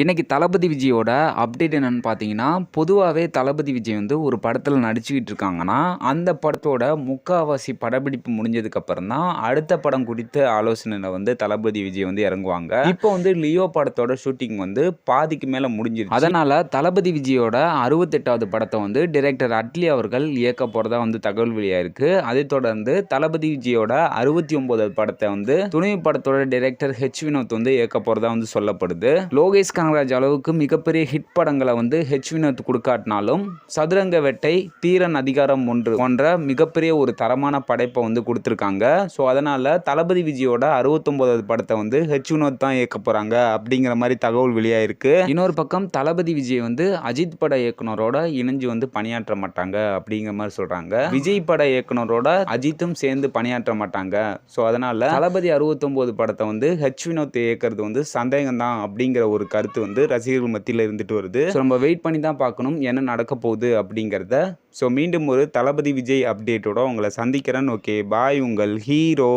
இன்றைக்கி தளபதி விஜயோட அப்டேட் என்னென்னு பார்த்தீங்கன்னா பொதுவாகவே தளபதி விஜய் வந்து ஒரு படத்தில் நடிச்சுக்கிட்டு இருக்காங்கன்னா அந்த படத்தோட முக்காவாசி படப்பிடிப்பு முடிஞ்சதுக்கப்புறம் தான் அடுத்த படம் குறித்த ஆலோசனையில் வந்து தளபதி விஜய் வந்து இறங்குவாங்க. இப்போ வந்து லியோ படத்தோட ஷூட்டிங் வந்து பாதிக்கு மேலே முடிஞ்சிருக்கு அதனால் தளபதி விஜயோட அறுபத்தெட்டாவது படத்தை வந்து டிரெக்டர் அட்லி அவர்கள் இயக்க போகிறதா வந்து தகவல் வெளியாயிருக்கு. அதை தொடர்ந்து தளபதி விஜயோட அறுபத்தி ஒம்போதாவது படத்தை வந்து துணிவு படத்தோட டிரெக்டர் ஹெச் வினோத் வந்து இயக்க போகிறதா வந்து சொல்லப்படுது. லோகேஷ் நாகராஜ் அளவுக்கு மிகப்பெரிய ஹிட் படங்களை வந்து ஹெச் வினோத் கொடுக்காட்டினாலும் சதுரங்க வெட்டை தீரன் அதிகாரம் ஒன்று போன்ற மிகப்பெரிய ஒரு தரமான படைப்பை வந்து கொடுத்துருக்காங்க. ஸோ அதனால் தளபதி விஜயோட அறுபத்தொம்போதாவது படத்தை வந்து ஹெச் வினோத் தான் இயக்க போகிறாங்க அப்படிங்கிற மாதிரி தகவல் வெளியாயிருக்கு. இன்னொரு பக்கம் தளபதி விஜய் வந்து அஜித் பட இயக்குனரோட இணைஞ்சு வந்து பணியாற்ற மாட்டாங்க அப்படிங்கிற மாதிரி சொல்கிறாங்க விஜய் பட இயக்குனரோட அஜித்தும் சேர்ந்து பணியாற்ற மாட்டாங்க. ஸோ அதனால் தளபதி அறுபத்தொம்போது படத்தை வந்து ஹெச் வினோத் இயக்கிறது வந்து சந்தேகம் தான் அப்படிங்கிற ஒரு கருத்து கருத்து வந்து ரசிகர்கள் மத்தியில் இருந்துட்டு வருது. ஸோ நம்ம வெயிட் பண்ணி தான் பார்க்கணும் என்ன நடக்க போகுது அப்படிங்கிறத. ஸோ மீண்டும் ஒரு தளபதி விஜய் அப்டேட்டோட உங்களை சந்திக்கிறேன். ஓகே பாய் உங்கள் ஹீரோ.